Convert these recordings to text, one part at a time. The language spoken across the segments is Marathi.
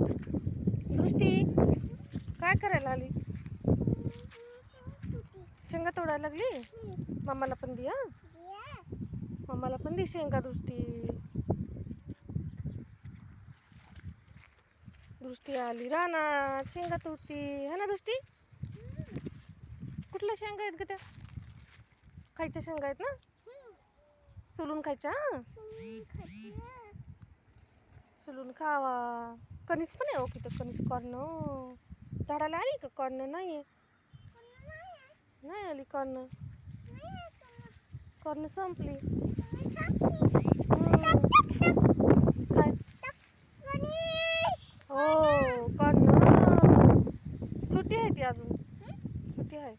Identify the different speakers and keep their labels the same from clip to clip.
Speaker 1: दृष्टी काय करायला आली? शेंगा तोडायला लागली? मम्माला पण दे हा. मम्माला पण दे शेंगा दृष्टी. दृष्टी आली रानात शेंगा तोडती. है ना दृष्टी? कुठल्या शेंगा आहेत का त्या? खायच्या शेंगा आहेत ना? सोलून खायच्या? सोलून खावा. कणीस पण आहे हो ओके तर कणीस कर्ण झाडाला आली का कर्ण नाही नाही आली कर्ण कर्ण संपली. काय? हो कर्ण सुट्टी आहे ती अजून. सुट्टी आहे.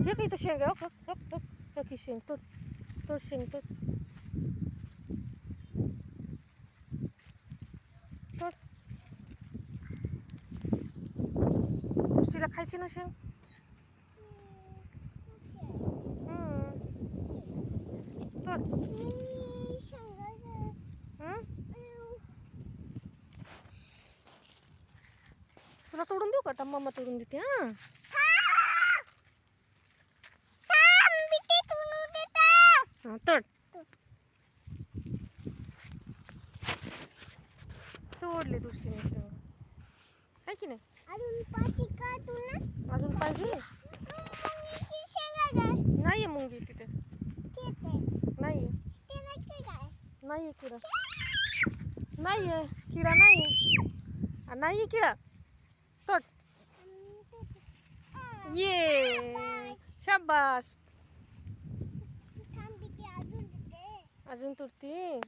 Speaker 1: हे काही तर शेंग? आहे हो, हो, शेंग तोड तोड शेंग तोड. तोड दृष्टीला खायची ना शेंग हम्म. तोड हम्म? तुला तोडून देऊ का आता मम्मा तोडून देते हा हा तोडले दृष्टीने शेंग आहे की नाही? अजून पाहिजे? नाहीये मुंगी तिथे. नाहीये. नाहीये किडा. नाहीये. किडा नाहीये. आ, नाहीये किडा. तोड ये. शाबास. अजून तुटती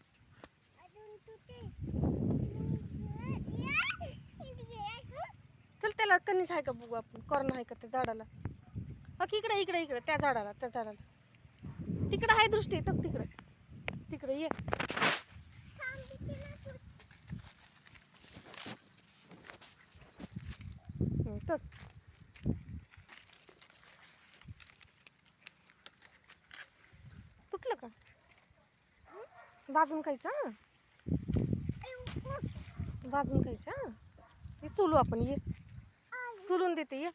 Speaker 1: चल त्याला कणीस आहे का बघू आपण? कॉर्न आहे का त्या झाडाला? अग इकडे इकडे इकडे त्या झाडाला त्या झाडाला. तिकडे आहे दृष्टी तर तिकडे. तिकडे ये. तर. तुटलं का? भाजून खायचं भाजून खायचं हं? हे आपण ये. चुलून देते ये.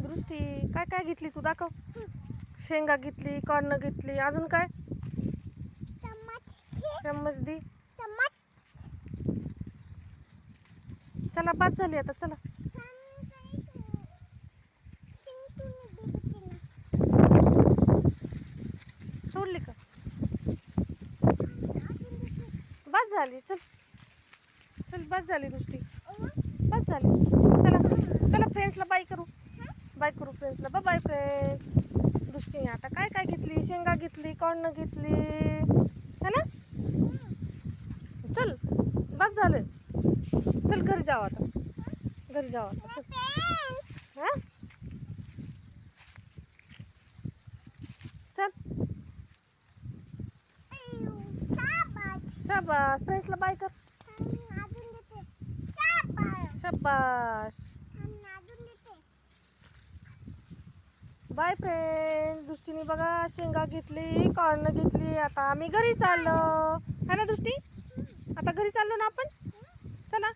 Speaker 1: दृष्टी काय काय घेतली तू? दाखव. शेंगा घेतली कॉर्न घेतली अजून काय? चम्मच दी. चला बाद झाली आता चला. सोडली का? बाद झाली चल. चल बस झाली दृष्टी बस झाली. चला चला फ्रेंड्सला बाय करू. बाय करू फ्रेंड्सला बा बाय फ्रेंड्स दृष्टीने आता काय काय घेतली? शेंगा घेतली कॉर्न घेतली. है ना? चल बस झालं. चल घर जाऊ आता. घर जाऊ आता चल. चल. शाबास. फ्रेंड्सला बाय कर. शाबास. बाय फ्रेंड दृष्टीने बघा शेंगा घेतली कॉर्न घेतली. आता आम्ही घरी चाललो. है ना दृष्टी? आता घरी चाललो ना आपण? चला.